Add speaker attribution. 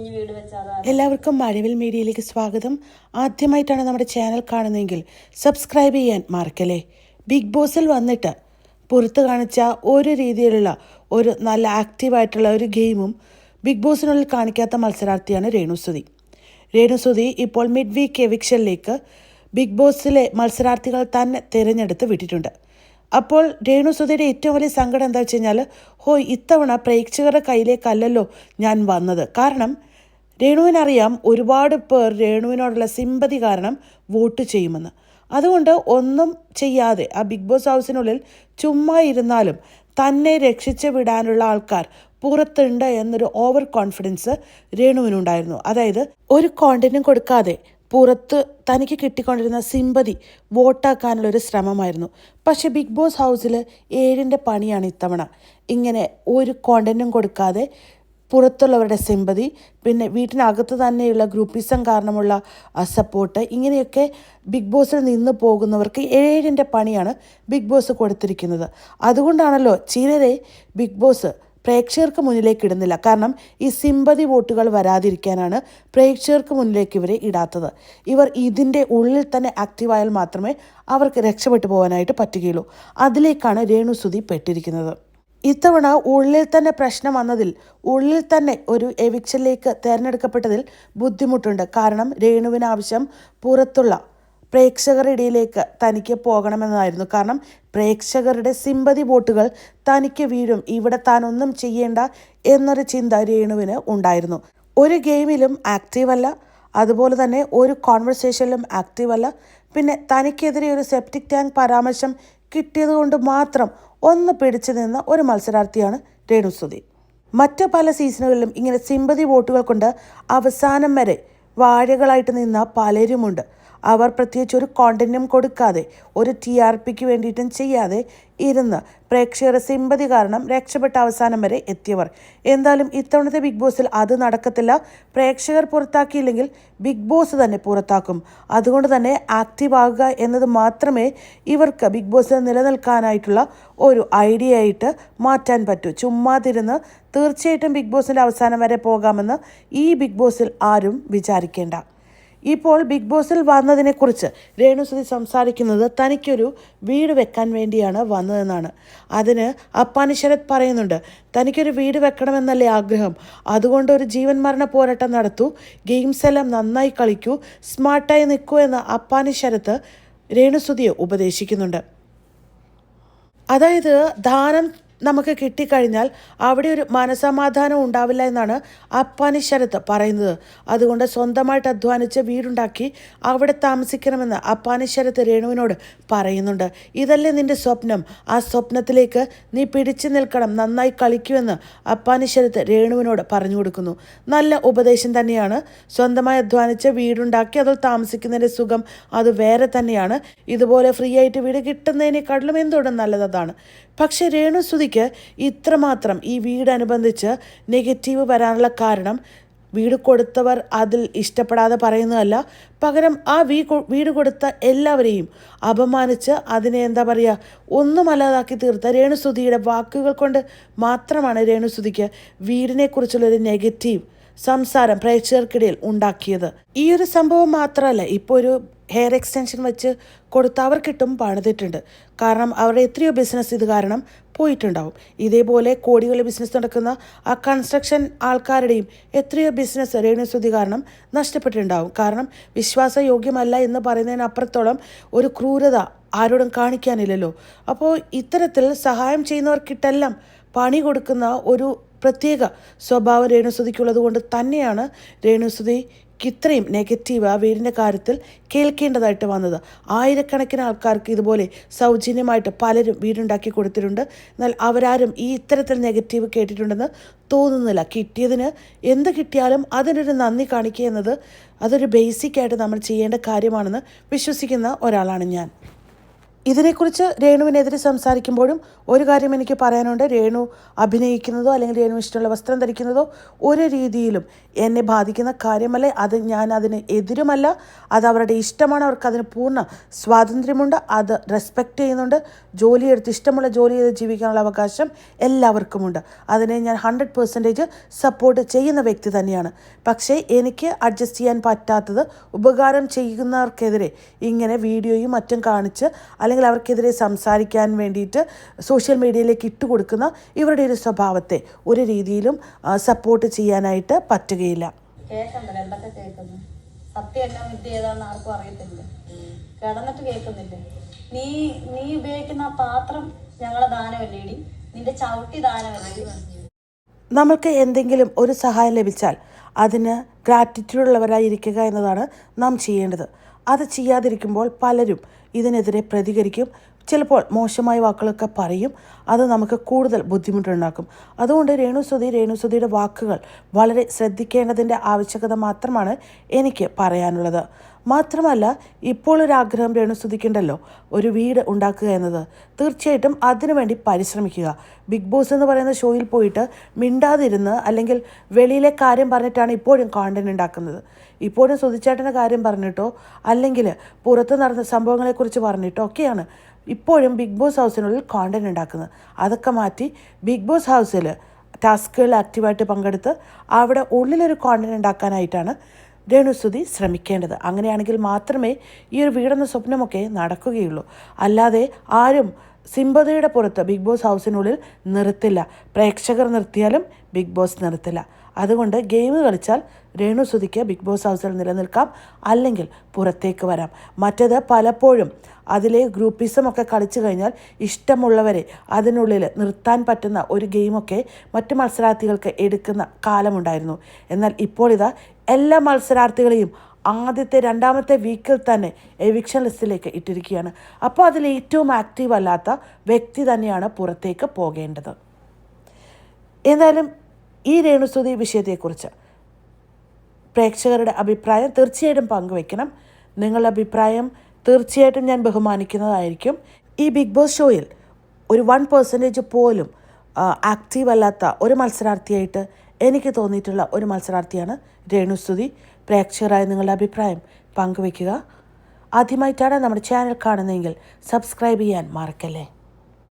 Speaker 1: വീട്
Speaker 2: എല്ലാവർക്കും മഴവിൽ മീഡിയയിലേക്ക് സ്വാഗതം. ആദ്യമായിട്ടാണ് നമ്മുടെ ചാനൽ കാണുന്നതെങ്കിൽ സബ്സ്ക്രൈബ് ചെയ്യാൻ മറക്കല്ലേ? ബിഗ് ബോസിൽ വന്നിട്ട് പുറത്ത് കാണിച്ച ഒരു രീതിയിലുള്ള ഒരു നല്ല ആക്റ്റീവായിട്ടുള്ള ഒരു ഗെയിമും ബിഗ് ബോസിനുള്ളിൽ കാണിക്കാത്ത മത്സരാർത്ഥിയാണ് രേണുസുതി രേണുസുതി ഇപ്പോൾ മിഡ് വീക്ക് എവിക്ഷനിലേക്ക് ബിഗ് ബോസിലെ മത്സരാർത്ഥികൾ തന്നെ തിരഞ്ഞെടുത്ത് വിട്ടിട്ടുണ്ട്. അപ്പോൾ രേണുസുതിയുടെ ഏറ്റവും വലിയ സങ്കടം എന്താ വെച്ച് കഴിഞ്ഞാൽ ഹോ ഇത്തവണ പ്രേക്ഷകരുടെ കയ്യിലേക്കല്ലല്ലോ ഞാൻ വന്നത്. കാരണം രേണുവിനറിയാം ഒരുപാട് പേർ രേണുവിനോടുള്ള സിമ്പതി കാരണം വോട്ട് ചെയ്യുമെന്ന്. അതുകൊണ്ട് ഒന്നും ചെയ്യാതെ ആ ബിഗ് ബോസ് ഹൗസിനുള്ളിൽ ചുമ്മാ ഇരുന്നാലും തന്നെ രക്ഷിച്ചു വിടാനുള്ള ആൾക്കാർ പുറത്തുണ്ട് എന്നൊരു ഓവർ കോൺഫിഡൻസ് രേണുവിനുണ്ടായിരുന്നു. അതായത് ഒരു കോണ്ടിനും കൊടുക്കാതെ പുറത്ത് തനിക്ക് കിട്ടിക്കൊണ്ടിരുന്ന സിമ്പതി വോട്ടാക്കാനുള്ള ഒരു ശ്രമമായിരുന്നു. പക്ഷെ ബിഗ് ബോസ് ഹൗസിൽ ഏഴിന്റെ പണിയാണ് ഇത്തവണ. ഇങ്ങനെ ഒരു കോണ്ടന്റും കൊടുക്കാതെ പുറത്തുള്ളവരുടെ സിമ്പതി പിന്നെ വീട്ടിനകത്ത് തന്നെയുള്ള ഗ്രൂപ്പിസം കാരണമുള്ള സപ്പോർട്ട് ഇങ്ങനെയൊക്കെ ബിഗ് ബോസിൽ നിന്ന് പോകുന്നവർക്ക് ഏഴിന്റെ പണിയാണ് ബിഗ് ബോസ് കൊടുത്തിരിക്കുന്നത്. അതുകൊണ്ടാണല്ലോ ചിലരെ ബിഗ് ബോസ് പ്രേക്ഷകർക്ക് മുന്നിലേക്ക് ഇടുന്നില്ല. കാരണം ഈ സിമ്പതി വോട്ടുകൾ വരാതിരിക്കാനാണ് പ്രേക്ഷകർക്ക് മുന്നിലേക്ക് ഇവരെ ഇടാത്തത്. ഇവർ ഇതിന്റെ ഉള്ളിൽ തന്നെ ആക്റ്റീവായാൽ മാത്രമേ അവർക്ക് രക്ഷപ്പെട്ടു പോകാനായിട്ട് പറ്റുകയുള്ളൂ. അതിലേക്കാണ് രേണുസുതി പെട്ടിരിക്കുന്നത്. ഇത്തവണ ഉള്ളിൽ തന്നെ പ്രശ്നം വന്നതിൽ ഉള്ളിൽ തന്നെ ഒരു എവിക്ഷനിലേക്ക് തിരഞ്ഞെടുക്കപ്പെട്ടതിൽ ബുദ്ധിമുട്ടുണ്ട്. കാരണം രേണുവിന് ആവശ്യം പുറത്തുള്ള പ്രേക്ഷകരിടയിലേക്ക് തനിക്ക് പോകണമെന്നതായിരുന്നു കാരണം പ്രേക്ഷകരുടെ സിമ്പതി വോട്ടുകൾ തനിക്ക് വീഴും. ഇവിടെ താനൊന്നും ചെയ്യേണ്ട എന്നൊരു ചിന്ത രേണുവിന് ഉണ്ടായിരുന്നു. ഒരു ഗെയിമിലും ആക്റ്റീവ് അല്ല അതുപോലെ തന്നെ ഒരു കോൺവെർസേഷനിലും ആക്റ്റീവ് അല്ല പിന്നെ തനിക്കെതിരെ ഒരു സെപ്റ്റിക് ടാങ്ക് പരാമർശം കിട്ടിയതുകൊണ്ട് മാത്രം ഒന്ന് പിടിച്ചു നിന്ന ഒരു മത്സരാർത്ഥിയാണ് രേണുസുതി മറ്റ് പല സീസണുകളിലും ഇങ്ങനെ സിമ്പതി വോട്ടുകൾ കൊണ്ട് അവസാനം വരെ വാഴകളായിട്ട് നിന്ന പലരുമുണ്ട്. അവർ പ്രത്യേകിച്ച് ഒരു കോണ്ടന്റും കൊടുക്കാതെ ഒരു ടി ആർ പിക്ക് വേണ്ടിയിട്ടും ചെയ്യാതെ ഇരുന്ന് പ്രേക്ഷകരുടെ സിമ്പതി കാരണം രക്ഷപ്പെട്ട അവസാനം വരെ എത്തിയവർ. എന്തായാലും ഇത്തവണത്തെ ബിഗ് ബോസിൽ അത് നടക്കത്തില്ല. പ്രേക്ഷകർ പുറത്താക്കിയില്ലെങ്കിൽ ബിഗ് ബോസ് തന്നെ പുറത്താക്കും. അതുകൊണ്ട് തന്നെ ആക്റ്റീവ് ആകുക എന്നത് മാത്രമേ ഇവർക്ക് ബിഗ് ബോസിൽ നിലനിൽക്കാനായിട്ടുള്ള ഒരു ഐഡിയ ആയിട്ട് മാറ്റാൻ പറ്റൂ. ചുമ്മാതിരുന്ന് തീർച്ചയായിട്ടും ബിഗ് ബോസിന്റെ അവസാനം വരെ പോകാമെന്ന് ഈ ബിഗ് ബോസിൽ ആരും വിചാരിക്കേണ്ട. ഇപ്പോൾ ബിഗ് ബോസിൽ വന്നതിനെക്കുറിച്ച് രേണുസുതി സംസാരിക്കുന്നത് തനിക്കൊരു വീട് വെക്കാൻ വേണ്ടിയാണ് വന്നതെന്നാണ്. അതിന് അപ്പാനി ശരത് പറയുന്നുണ്ട് തനിക്കൊരു വീട് വെക്കണമെന്നല്ലേ ആഗ്രഹം. അതുകൊണ്ട് ഒരു ജീവൻ മരണ പോരാട്ടം നടത്തൂ. ഗെയിംസ് എല്ലാം നന്നായി കളിക്കൂ. സ്മാർട്ടായി നിൽക്കൂ എന്ന് അപ്പാനി ശരത്ത് രേണുസുതിയെ ഉപദേശിക്കുന്നുണ്ട്. അതായത് ദാനം നമുക്ക് കിട്ടിക്കഴിഞ്ഞാൽ അവിടെ ഒരു മനസമാധാനം ഉണ്ടാവില്ല എന്നാണ് അപ്പാനി ശരത്ത് പറയുന്നത്. അതുകൊണ്ട് സ്വന്തമായിട്ട് അധ്വാനിച്ച് വീടുണ്ടാക്കി അവിടെ താമസിക്കണമെന്ന് അപ്പാനി ശരത്ത് രേണുവിനോട് പറയുന്നുണ്ട്. ഇതല്ലേ നിന്റെ സ്വപ്നം? ആ സ്വപ്നത്തിലേക്ക് നീ പിടിച്ചു നിൽക്കണം നന്നായി കളിക്കുമെന്ന് അപ്പാനി ശരത്ത് രേണുവിനോട് പറഞ്ഞു കൊടുക്കുന്നു. നല്ല ഉപദേശം തന്നെയാണ്. സ്വന്തമായി അധ്വാനിച്ച് വീടുണ്ടാക്കി അതിൽ താമസിക്കുന്നതിന്റെ സുഖം അത് വേറെ തന്നെയാണ്. ഇതുപോലെ ഫ്രീ ആയിട്ട് വീട് കിട്ടുന്നതിനേക്കാട്ടിലും എന്തുകൊണ്ടും നല്ലതാണ് പക്ഷേ രേണുസുതിക്ക് ഇത്രമാത്രം ഈ വീടനുബന്ധിച്ച് നെഗറ്റീവ് വരാനുള്ള കാരണം വീട് കൊടുത്തവർ അതിൽ ഇഷ്ടപ്പെടാതെ പറയുന്നതല്ല. പകരം ആ വീ വീട് കൊടുത്ത എല്ലാവരെയും അപമാനിച്ച് അതിനെ എന്താ പറയുക ഒന്നുമല്ലാതാക്കി തീർത്ത രേണുസുതിയുടെ വാക്കുകൾ കൊണ്ട് മാത്രമാണ് രേണുസുതിക്ക് വീടിനെക്കുറിച്ചുള്ളൊരു നെഗറ്റീവ് സംസാരം പ്രേക്ഷകർക്കിടയിൽ ഉണ്ടാക്കിയത്. ഈ ഒരു സംഭവം മാത്രമല്ല ഇപ്പോൾ ഒരു ഹെയർ എക്സ്റ്റൻഷൻ വെച്ച് കൊടുത്ത് അവർക്കിട്ടും പണിതിട്ടുണ്ട്. കാരണം അവരുടെ എത്രയോ ബിസിനസ് ഇത് കാരണം പോയിട്ടുണ്ടാവും. ഇതേപോലെ കോടികളുടെ ബിസിനസ് നടക്കുന്ന ആ കൺസ്ട്രക്ഷൻ ആൾക്കാരുടെയും എത്രയോ ബിസിനസ് രേണുസുതി കാരണം നഷ്ടപ്പെട്ടിട്ടുണ്ടാവും. കാരണം വിശ്വാസയോഗ്യമല്ല എന്ന് പറയുന്നതിനപ്പുറത്തോളം ഒരു ക്രൂരത ആരോടും കാണിക്കാനില്ലല്ലോ. അപ്പോൾ ഇത്തരത്തിൽ സഹായം ചെയ്യുന്നവർക്കിട്ടെല്ലാം പണി കൊടുക്കുന്ന ഒരു പ്രത്യേക സ്വഭാവം രേണുസുതിക്കുള്ളത് കൊണ്ട് തന്നെയാണ് രേണുസ്തുതി ഇത്രയും നെഗറ്റീവ് ആ വീടിന്റെ കാര്യത്തിൽ കേൾക്കേണ്ടതായിട്ട് വന്നത്. ആയിരക്കണക്കിന് ആൾക്കാർക്ക് ഇതുപോലെ സൗജന്യമായിട്ട് പലരും വീടുണ്ടാക്കി കൊടുത്തിട്ടുണ്ട്. എന്നാൽ അവരാരും ഈ ഇത്തരത്തിൽ നെഗറ്റീവ് കേട്ടിട്ടുണ്ടെന്ന് തോന്നുന്നില്ല. കിട്ടിയതിന് എന്ത് കിട്ടിയാലും അതിനൊരു നന്ദി കാണിക്കുക എന്നത് അതൊരു ബേസിക്കായിട്ട് നമ്മൾ ചെയ്യേണ്ട കാര്യമാണെന്ന് വിശ്വസിക്കുന്ന ഒരാളാണ് ഞാൻ. ഇതിനെക്കുറിച്ച് രേണുവിനെതിരെ സംസാരിക്കുമ്പോഴും ഒരു കാര്യം എനിക്ക് പറയാനുണ്ട്. രേണു അഭിനയിക്കുന്നതോ അല്ലെങ്കിൽ രേണു ഇഷ്ടമുള്ള വസ്ത്രം ധരിക്കുന്നതോ ഒരു രീതിയിലും എന്നെ ബാധിക്കുന്ന കാര്യമല്ല. അത് ഞാൻ അതിന് എതിരുമല്ല. അത് അവരുടെ ഇഷ്ടമാണ്. അവർക്ക് അതിന് പൂർണ സ്വാതന്ത്ര്യമുണ്ട്. അത് റെസ്പെക്റ്റ് ചെയ്യുന്നുണ്ട്. ജോലിയെടുത്ത് ഇഷ്ടമുള്ള ജോലി ചെയ്ത് ജീവിക്കാനുള്ള അവകാശം എല്ലാവർക്കുമുണ്ട്. അതിനെ ഞാൻ ഹൺഡ്രഡ് പെർസെന്റേജ് സപ്പോർട്ട് ചെയ്യുന്ന വ്യക്തി തന്നെയാണ്. പക്ഷേ എനിക്ക് അഡ്ജസ്റ്റ് ചെയ്യാൻ പറ്റാത്തത് ഉപകാരം ചെയ്യുന്നവർക്കെതിരെ ഇങ്ങനെ വീഡിയോയും മറ്റും കാണിച്ച് അല്ലെങ്കിൽ അവർക്കെതിരെ സംസാരിക്കാൻ വേണ്ടിയിട്ട് സോഷ്യൽ മീഡിയയിലേക്ക് ഇട്ടുകൊടുക്കുന്ന ഇവരുടെ ഒരു സ്വഭാവത്തെ ഒരു രീതിയിലും സപ്പോർട്ട് ചെയ്യാനായിട്ട് പറ്റുകയില്ല.
Speaker 1: കേൾക്കുന്നു? സത്യമല്ല വിദ്യ ഏതാണെന്ന് ആർക്കും അറിയത്തില്ല. കിടന്നിട്ട് കേൾക്കുന്നില്ലേ? നീ നീ ഉപയോഗിക്കുന്ന ആ പാത്രം ഞങ്ങളെ ദാനമല്ലേടി? നിന്റെ ചവിട്ടി ദാനമല്ലേ?
Speaker 2: നമ്മൾക്ക് എന്തെങ്കിലും ഒരു സഹായം ലഭിച്ചാൽ അതിന് ഗ്രാറ്റിറ്റ്യൂഡ് ഉള്ളവരായിരിക്കുക എന്നതാണ് നാം ചെയ്യേണ്ടത്. അത് ചെയ്യാതിരിക്കുമ്പോൾ പലരും ഇതിനെതിരെ പ്രതികരിക്കും ചിലപ്പോൾ മോശമായ വാക്കുകളൊക്കെ പറയും. അത് നമുക്ക് കൂടുതൽ ബുദ്ധിമുട്ടുണ്ടാക്കും. അതുകൊണ്ട് രേണുസുതി രേണുസുതിയുടെ വാക്കുകൾ വളരെ ശ്രദ്ധിക്കേണ്ടതിന്റെ ആവശ്യകത മാത്രമാണ് എനിക്ക് പറയാനുള്ളത്. മാത്രമല്ല ഇപ്പോൾ ഒരു ആഗ്രഹം രേണുസുതിക്കുണ്ടല്ലോ ഒരു വീട് ഉണ്ടാക്കുക എന്നത്. തീർച്ചയായിട്ടും അതിനുവേണ്ടി പരിശ്രമിക്കുക. ബിഗ് ബോസ് എന്ന് പറയുന്ന ഷോയിൽ പോയിട്ട് മിണ്ടാതിരുന്ന് അല്ലെങ്കിൽ വെളിയിലെ കാര്യം പറഞ്ഞിട്ടാണ് ഇപ്പോഴും കോണ്ടന്റ് ഉണ്ടാക്കുന്നത്. ഇപ്പോഴും സുതിച്ചേട്ടന്റെ കാര്യം പറഞ്ഞിട്ടോ അല്ലെങ്കിൽ പുറത്ത് നടന്ന സംഭവങ്ങളെക്കുറിച്ച് പറഞ്ഞിട്ടോ ഒക്കെയാണ്. ഇപ്പോഴും ബിഗ് ബോസ് ഹൗസിനുള്ളിൽ കോണ്ടന്റ് ഉണ്ടാക്കുന്നത്. അതൊക്കെ മാറ്റി ബിഗ് ബോസ് ഹൗസിൽ ടാസ്കുകളിൽ ആക്റ്റീവായിട്ട് പങ്കെടുത്ത് അവിടെ ഉള്ളിലൊരു കോണ്ടന്റ് ഉണ്ടാക്കാനായിട്ടാണ് രേണുസുതി ശ്രമിക്കേണ്ടത്. അങ്ങനെയാണെങ്കിൽ മാത്രമേ ഈ ഒരു വീടെന്ന സ്വപ്നമൊക്കെ നടക്കുകയുള്ളൂ. അല്ലാതെ ആരും സിമ്പതിയുടെ പുറത്ത് ബിഗ് ബോസ് ഹൗസിനുള്ളിൽ നിർത്തില്ല. പ്രേക്ഷകർ നിർത്തിയാലും ബിഗ് ബോസ് നിർത്തില്ല. അതുകൊണ്ട് ഗെയിം കളിച്ചാൽ രേണു രേണുസുതിക്ക് ബിഗ് ബോസ് ഹൗസിൽ നിലനിൽക്കാം. അല്ലെങ്കിൽ പുറത്തേക്ക് വരാം. മറ്റത് പലപ്പോഴും അതിലെ ഗ്രൂപ്പിസമൊക്കെ കളിച്ചു കഴിഞ്ഞാൽ ഇഷ്ടമുള്ളവരെ അതിനുള്ളിൽ നിർത്താൻ പറ്റുന്ന ഒരു ഗെയിമൊക്കെ മറ്റു മത്സരാർത്ഥികൾക്ക് എടുക്കുന്ന കാലമുണ്ടായിരുന്നു. എന്നാൽ ഇപ്പോൾ ഇതാ എല്ലാ മത്സരാർത്ഥികളെയും ആദ്യത്തെ രണ്ടാമത്തെ വീക്കിൽ തന്നെ എവിക്ഷൻ ലിസ്റ്റിലേക്ക് ഇട്ടിരിക്കുകയാണ്. അപ്പോൾ അതിൽ ഏറ്റവും ആക്റ്റീവ് അല്ലാത്ത വ്യക്തി തന്നെയാണ് പുറത്തേക്ക് പോകേണ്ടത്. എന്തായാലും ഈ രേണുസ്തുതി വിഷയത്തെക്കുറിച്ച് പ്രേക്ഷകരുടെ അഭിപ്രായം തീർച്ചയായിട്ടും പങ്കുവയ്ക്കണം. നിങ്ങളുടെ അഭിപ്രായം തീർച്ചയായിട്ടും ഞാൻ ബഹുമാനിക്കുന്നതായിരിക്കും. ഈ ബിഗ് ബോസ് ഷോയിൽ ഒരു വൺ പെർസെന്റേജ് പോലും ആക്റ്റീവ് അല്ലാത്ത ഒരു മത്സരാർത്ഥിയായിട്ട് എനിക്ക് തോന്നിയിട്ടുള്ള ഒരു മത്സരാർത്ഥിയാണ് രേണുസ്തുതി. പ്രേക്ഷകരായ നിങ്ങളുടെ അഭിപ്രായം പങ്കുവയ്ക്കുക. ആദ്യമായിട്ടാണ് നമ്മുടെ ചാനൽ കാണുന്നതെങ്കിൽ സബ്സ്ക്രൈബ് ചെയ്യാൻ മറക്കല്ലേ?